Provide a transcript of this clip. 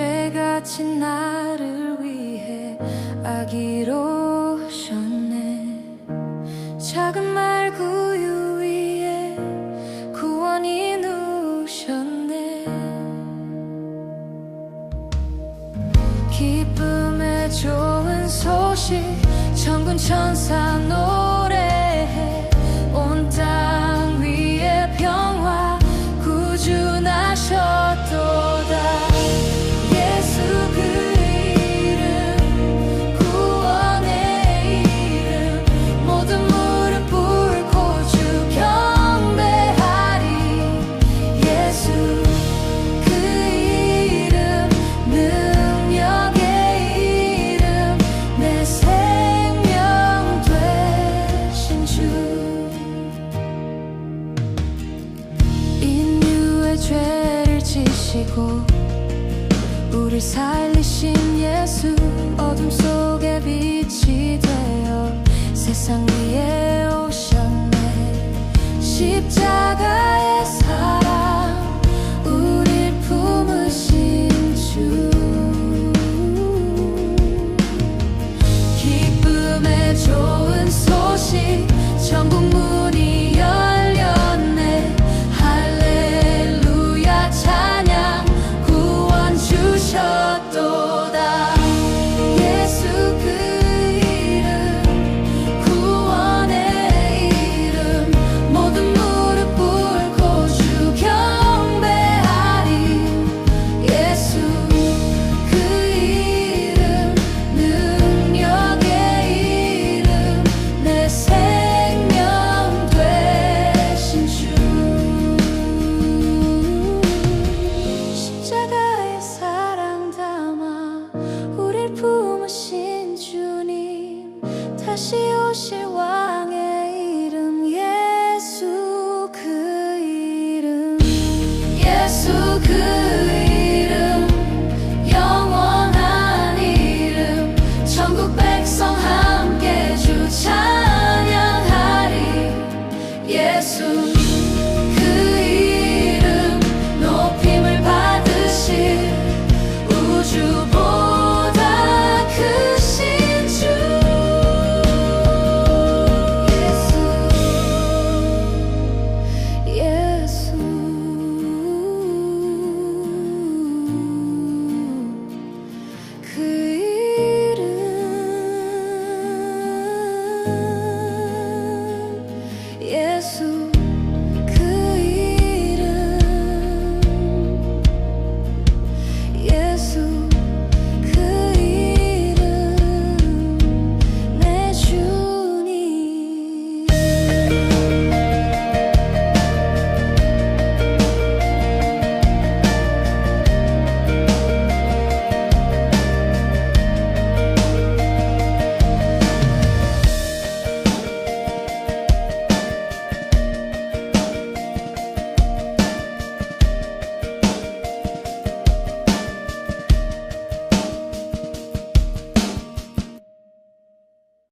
죄같이 나를 위해 아기로 오셨네. 작은 말 구유 위에 구원이 누셨네. 기쁨의 좋은 소식 천군 천사 노 주시고 우리 살리신 예수 어둠 속에 빛이 되어 세상 위에